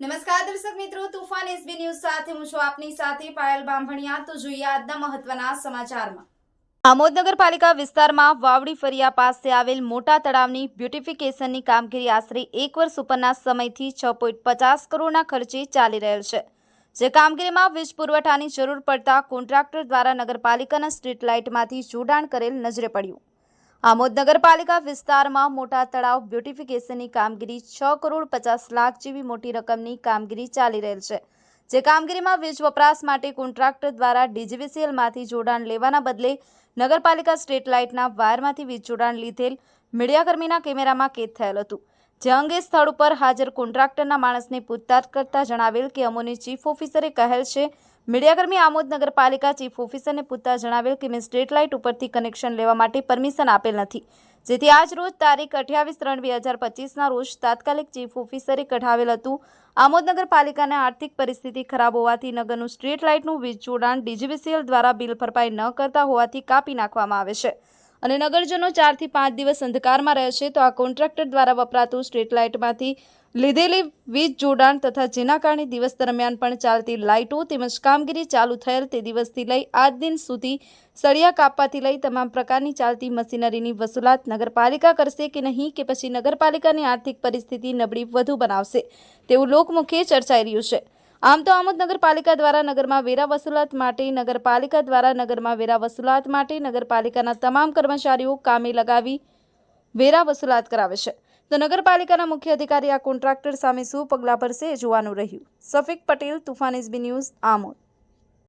નમસ્કાર દર્શક મિત્રો, તુફાન એસબી ન્યૂઝ સાથે હું છું આપની સાથે પાયલ બાંભણિયા. તો જોઈએ આજના મહત્વના સમાચારમાં. આમોદ નગરપાલિકા વિસ્તારમાં વાવડી ફરિયા પાસે આવેલ મોટા તળાવની બ્યુટિફિકેશનની કામગીરી આશરે એક વર્ષ ઉપરના સમયથી છ પોઈન્ટ પચાસ કરોડના ખર્ચે ચાલી રહેલ છે. જે કામગીરીમાં વીજ પુરવઠાની જરૂર પડતા કોન્ટ્રાક્ટર દ્વારા નગરપાલિકાના સ્ટ્રીટ લાઇટમાંથી જોડાણ કરેલ નજરે પડ્યું. આમોદ નગરપાલિકા વિસ્તારમાં મોટા તળાવ બ્યુટિફિકેશનની કામગીરી છ કરોડ પચાસ લાખ જેવી મોટી રકમની કામગીરી ચાલી રહેલ છે, જે કામગીરીમાં વીજ વપરાશ માટે કોન્ટ્રાક્ટર દ્વારા ડીજીવીસીએલમાંથી જોડાણ લેવાના બદલે નગરપાલિકા સ્ટ્રીટ લાઇટના વાયરમાંથી વીજ જોડાણ લીધેલ મીડિયાકર્મીના કેમેરામાં કેદ થયેલ હતું. જે અંગે સ્થળ ઉપર હાજર કોન્ટ્રાક્ટરના માણસને પૂછતાછ કરતા જણાવેલ કે અમોની ચીફ ઓફિસરે કહેલ છે, મીડિયાકર્મી આમોદ નગરપાલિકા ચીફ ઓફિસરને પૂછતા જણાવેલ કે મેં સ્ટ્રીટ લાઇટ ઉપરથી કનેક્શન લેવા માટે પરમિશન આપેલ નથી. જેથી આજ રોજ તારીખ અઠ્યાવીસ ત્રણ બે હજાર પચીસના રોજ તાત્કાલિક ચીફ ઓફિસરે કઢાવેલ હતું. આમોદ નગરપાલિકાની આર્થિક પરિસ્થિતિ ખરાબ હોવાથી નગરનું સ્ટ્રીટ લાઇટનું વીજ જોડાણ ડીજીવીસીએલ દ્વારા બિલ ભરપાઈ ન કરતા હોવાથી કાપી નાખવામાં આવે છે. અને નગરજનો ચારથી પાંચ દિવસ અંધકારમાં રહે છે તો આ કોન્ટ્રાક્ટર દ્વારા વપરાતું સ્ટ્રીટ લાઇટમાંથી લીધેલી વીજ જોડાણ તથા જેના કારણે દિવસ દરમિયાન પણ ચાલતી લાઇટો તેમજ કામગીરી ચાલુ થયેલ તે દિવસથી લઈ આજ દિન સુધી સળિયા કાપવાથી લઈ તમામ પ્રકારની ચાલતી મશીનરીની વસૂલાત નગરપાલિકા કરશે કે નહીં કે પછી નગરપાલિકાની આર્થિક પરિસ્થિતિ નબળી વધુ બનાવશે તેવું લોકમુખે ચર્ચાઈ રહ્યું છે. આમ તો આમોદ નગરપાલિકા દ્વારા નગરમાં વેરા વસૂલાત માટે, નગરપાલિકા દ્વારા નગરમાં વેરા વસૂલાત માટે, નગરપાલિકાના તમામ કર્મચારીઓ કામે લગાવી વેરા વસૂલાત કરાવે છે. તો નગરપાલિકાના મુખ્ય અધિકારી આ કોન્ટ્રાક્ટર સામે શું પગલાં ભરશે જોવાનું રહ્યું. Safiq Patel, Toofan SB news, Amod.